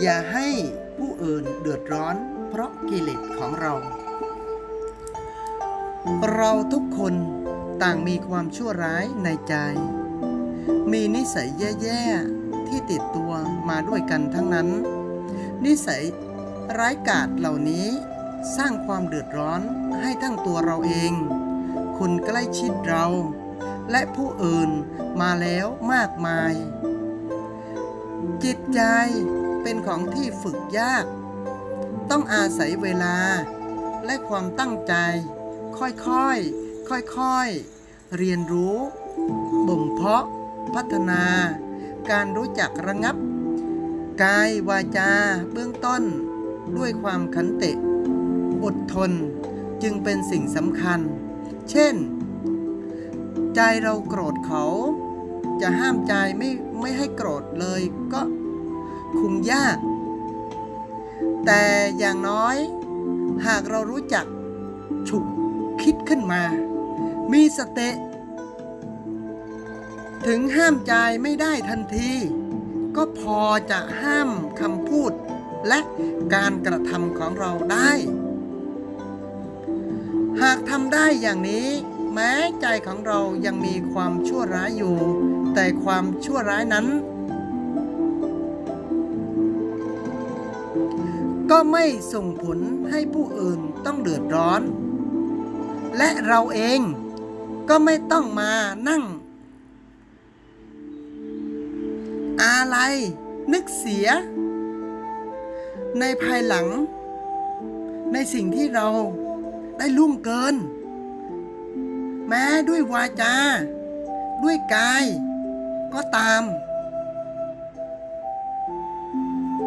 อย่าให้ผู้อื่นเดือดร้อน เพราะกิเลสของเรา เราทุกคนต่างมีความชั่วร้ายในใจ มีนิสัยแย่ๆที่ติดตัวมาด้วยกันทั้งนั้น นิสัยร้ายกาจเหล่านี้สร้างความเดือดร้อนให้ทั้งตัวเราเอง คนใกล้ชิดเรา และผู้อื่นมาแล้วมากมาย จิตใจเป็นของที่ฝึกยาก ต้องอาศัยเวลาและความตั้งใจ ค่อยๆ ค่อยๆ เรียนรู้ บ่มเพาะ พัฒนา การรู้จักระงับ กายวาจาเบื้องต้น ด้วยความขันติอดทนจึงเป็นสิ่งสำคัญ เช่น ใจเราโกรธเขา จะห้ามใจไม่ไม่ให้โกรธเลยก็คงยาก แต่อย่างน้อย หากเรารู้จักฉุกคิดขึ้นมา มีสติ ถึงห้ามใจไม่ได้ทันที ก็พอจะห้ามคำพูดและการกระทำของเราได้ หากทำได้อย่างนี้ แม้ใจของเรายังมีความชั่วร้ายอยู่ แต่ความชั่วร้ายนั้น ก็ไม่ส่งผลให้ผู้อื่นต้องเดือดร้อน และเราเองก็ไม่ต้องมานั่ง อะไร นึกเสีย ในภายหลัง ในสิ่งที่เราได้ล่วงเกิน แม้ด้วยวาจา ด้วยกาย ก็ตาม